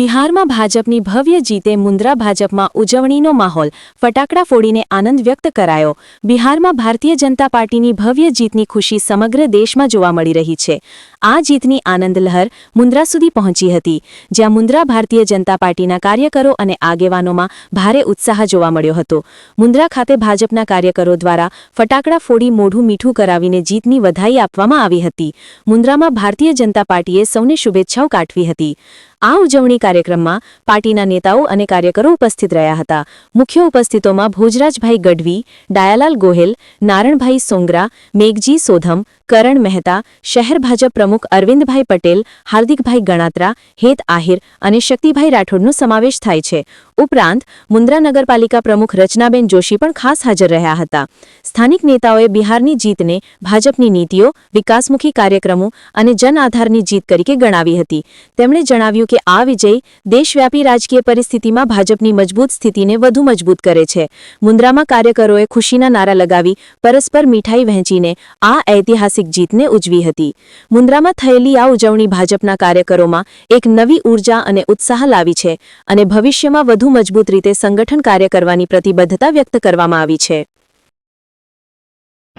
બિહારમાં ભાજપની ભવ્ય જીતે મુન્દ્રા ભાજપમાં ઉજવણીનો માહોલ ફટાકડા ફોડીને આનંદ વ્યક્ત કરાયો. બિહારમાં ભારતીય જનતા પાર્ટીની ભવ્ય જીતની ખુશી સમગ્ર દેશમાં જોવા મળી રહી છે. આ જીતની આનંદ લહેર મુન્દ્રા સુધી પહોંચી હતી, જ્યાં મુન્દ્રા ભારતીય જનતા પાર્ટીના કાર્યકરો અને આગેવાનોમાં ભારે ઉત્સાહ જોવા મળ્યો હતો. મુન્દ્રા ખાતે ભાજપના કાર્યકરો દ્વારા ફટાકડા ફોડી મોઢું મીઠું કરાવીને જીતની વધાઈ આપવામાં આવી હતી. મુન્દ્રામાં ભારતીય જનતા પાર્ટીએ સૌને શુભેચ્છાઓ કાઠવી હતી. આ ઉજવણી કાર્યક્રમમાં પાર્ટીના નેતાઓ અને કાર્યકરો ઉપસ્થિત રહ્યા હતા. મુખ્ય ઉપસ્થિતોમાં ભોજરાજભાઈ ગઢવી, ડાયાલાલ ગોહેલ, નારણભાઈ સોંગરા, મેઘજી સોધમ, કરણ મહેતા, શહેર ભાજપ પ્રમુખ અરવિંદભાઈ પટેલ, હાર્દિકભાઈ ગણાત્રા, હેત આહિર અને શક્તિભાઈ રાઠોડનો સમાવેશ થાય છે. ઉપરાંત, મુન્દ્રા નગરપાલિકા પ્રમુખ રચનાબેન જોશી પણ ખાસ હાજર રહ્યા હતા. સ્થાનિક નેતાઓએ બિહારની જીતને ભાજપની નીતિઓ, વિકાસમુખી કાર્યક્રમો અને જન આધારની જીત તરીકે ગણાવી હતી. તેમણે જણાવ્યું કે આ વિજય દેશવ્યાપી રાજકીય પરિસ્થિતિમાં ભાજપની મજબૂત સ્થિતિને વધુ મજબૂત કરે છે. મુન્દ્રામાં કાર્યકરોએ ખુશીના નારા લગાવી, પરસ્પર મીઠાઈ વહેંચીને આ ઐતિહાસિક જીતને ઉજવી હતી. મુન્દ્રામાં થયેલી આ ઉજવણી ભાજપના કાર્યકરોમાં એક નવી ઊર્જા અને ઉત્સાહ લાવી છે અને ભવિષ્યમાં વધુ મજબૂત રીતે સંગઠન કાર્ય કરવાની પ્રતિબદ્ધતા વ્યક્ત કરવામાં આવી છે.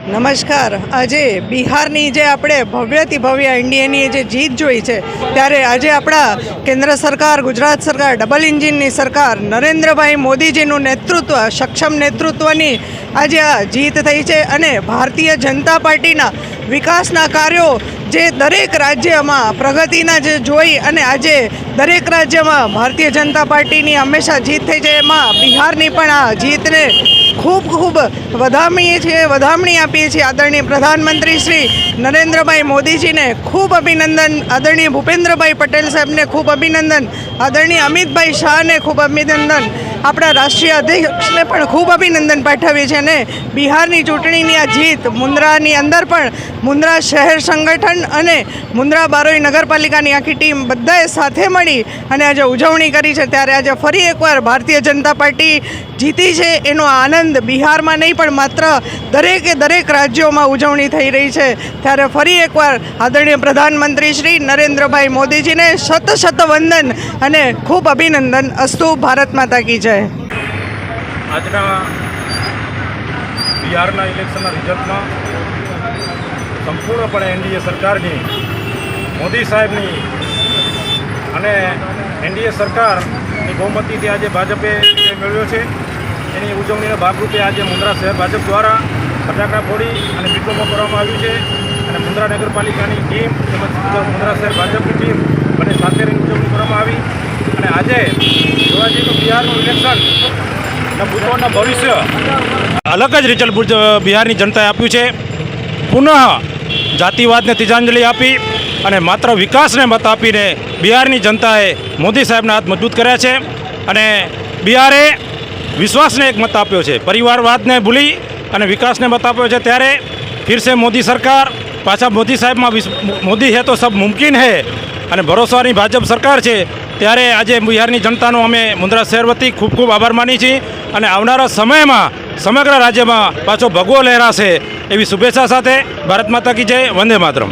નમસ્કાર. આજે બિહારની જે આપણે ભવ્યથી ભવ્ય ઇન્ડિયાની જે જીત જોઈ છે, ત્યારે આજે આપણા કેન્દ્ર સરકાર, ગુજરાત સરકાર, ડબલ ઇન્જિનની સરકાર, નરેન્દ્રભાઈ મોદીજીનું નેતૃત્વ, સક્ષમ નેતૃત્વની આજે આ જીત થઈ છે અને ભારતીય જનતા પાર્ટીના વિકાસના કાર્યો જે દરેક રાજ્યમાં પ્રગતિના જે જોઈ અને આજે દરેક રાજ્યમાં ભારતીય જનતા પાર્ટીની હંમેશા જીત થઈ છે એમાં બિહારની પણ આ જીતને ખૂબ ખૂબ વધામણીએ છીએ, વધામણી આપીએ છીએ આદરણીય પ્રધાનમંત્રી શ્રી નરેન્દ્રભાઈ મોદીજીને. ખૂબ અભિનંદન આદરણીય ભૂપેન્દ્રભાઈ પટેલ સાહેબને, ખૂબ અભિનંદન આદરણીય અમિતભાઈ શાહને, ખૂબ અભિનંદન. આપણા રાષ્ટ્રીય અધ્યક્ષને પણ ખૂબ અભિનંદન પાઠવીએ છીએ અને બિહારની ચૂંટણીની આ જીત, મુન્દ્રાની અંદર પણ મુન્દ્રા શહેર સંગઠન અને મુન્દ્રા બારોઈ નગરપાલિકાની આખી ટીમ બધાએ સાથે મળી અને આજે ઉજવણી કરી છે. ત્યારે આજે ફરી એકવાર ભારતીય જનતા પાર્ટી જીતી છે એનો આનંદ બિહારમાં નહીં, પણ માત્ર દરેકે દરેક રાજ્યોમાં ઉજવણી થઈ રહી છે. ત્યારે ફરી એકવાર આદરણીય પ્રધાનમંત્રી શ્રી નરેન્દ્રભાઈ મોદીજીને શત વંદન અને ખૂબ અભિનંદન. અસ્તુ ભારત માતા કી જય. આજના બિહારના ઇલેક્શનના રિઝલ્ટમાં સંપૂર્ણપણે એનડીએ સરકારની, મોદી સાહેબની અને એનડીએ સરકારની બહુમતીથી આજે ભાજપે મેળવ્યો છે એની ઉજવણીના ભાગરૂપે આજે મુન્દ્રા શહેર ભાજપ દ્વારા ફટાકડા ફોડી અને વિક્રમો કરવામાં આવ્યું છે. અને મુન્દ્રા નગરપાલિકાની ટીમ તેમજ મુન્દ્રા શહેર ભાજપની ટીમ બંને સાથે રહીને ઉજવણી કરવામાં આવી. અને આજે જોવા જઈએ તો બિહારનું ઇલેક્શન ભૂતોના ભવિષ્ય અલગ જ રિઝલ્ટ બિહારની જનતાએ આપ્યું છે. પુનઃ જાતિવાદને તિજાંજલિ આપી અને માત્ર વિકાસને મત આપીને બિહારની જનતાએ મોદી સાહેબના હાથ મજબૂત કર્યા છે. અને બિહારે વિશ્વાસને એક મત આપ્યો છે. પરિવારવાદને ભૂલી અને વિકાસને મત આપ્યો છે. ત્યારે ફિરસે મોદી સરકાર, પાછા મોદી સાહેબમાં મોદી હે તો સબ મુમકિન હે અને ભરોસાની ભાજપ સરકાર છે. ત્યારે આજે બિહારની જનતાનો અમે મુન્દ્રા શહેર વતી ખૂબ ખૂબ આભાર માની છીએ અને આવનારા સમયમાં સમગ્ર રાજ્યમાં પાછો ભગવો લહેરાશે એવી શુભેચ્છા સાથે ભારત માતા કી જય, વંદે માતરમ.